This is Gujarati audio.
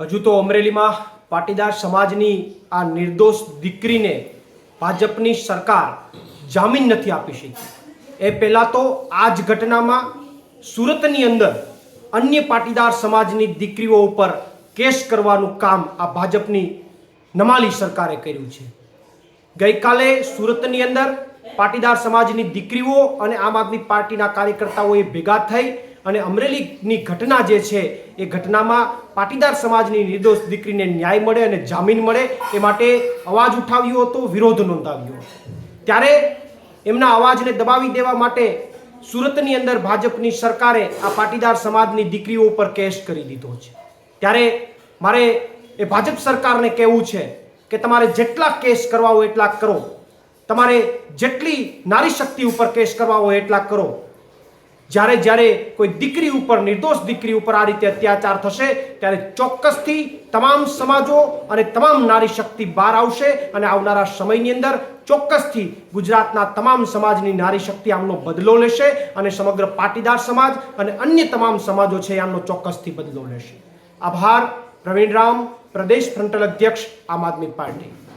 હજુ તો અમરેલીમાં પાટીદાર સમાજની આ નિર્દોષ દીકરીને ભાજપની સરકાર જામીન નથી આપી શકી. એ પહેલાં તો આ જ ઘટનામાં સુરતની અંદર અન્ય પાટીદાર સમાજની દીકરીઓ ઉપર કેસ કરવાનું કામ આ ભાજપની નમાલી સરકારે કર્યું છે. ગઈકાલે સુરતની અંદર પાટીદાર સમાજની દીકરીઓ અને આમ આદમી પાર્ટીના કાર્યકર્તાઓએ ભેગા થઈ અને અમરેલીની ઘટના જે છે, એ ઘટનામાં પાટીદાર સમાજની નિર્દોષ દીકરીને ન્યાય મળે અને જામીન મળે એ માટે અવાજ ઉઠાવ્યો હતો, વિરોધ નોંધાવ્યો ત્યારે એમના અવાજને દબાવી દેવા માટે સુરતની અંદર ભાજપની સરકારે આ પાટીદાર સમાજની દીકરીઓ ઉપર કેસ કરી દીધો છે. ત્યારે મારે એ ભાજપ સરકારને કહેવું છે કે તમારે જેટલા કેસ કરવા હોય એટલા કરો. તમારે જેટલી નારી શક્તિ ઉપર કેસ કરવા હોય એટલા કરો. જ્યારે જ્યારે કોઈ દીકરી ઉપર, નિર્દોષ દીકરી ઉપર આ રીતે અત્યાચાર થશે, ત્યારે ચોક્કસથી તમામ સમાજો અને તમામ નારી શક્તિ બહાર આવશે અને આવનારા સમયની અંદર ચોક્કસથી ગુજરાતના તમામ સમાજની નારી શક્તિ આમનો બદલો લેશે અને સમગ્ર પાટીદાર સમાજ અને અન્ય તમામ સમાજો છે આમનો ચોક્કસથી બદલો લેશે. આભાર પ્રવીણ રામ પ્રદેશ ફ્રન્ટલ અધ્યક્ષ, આમ આદમી પાર્ટી.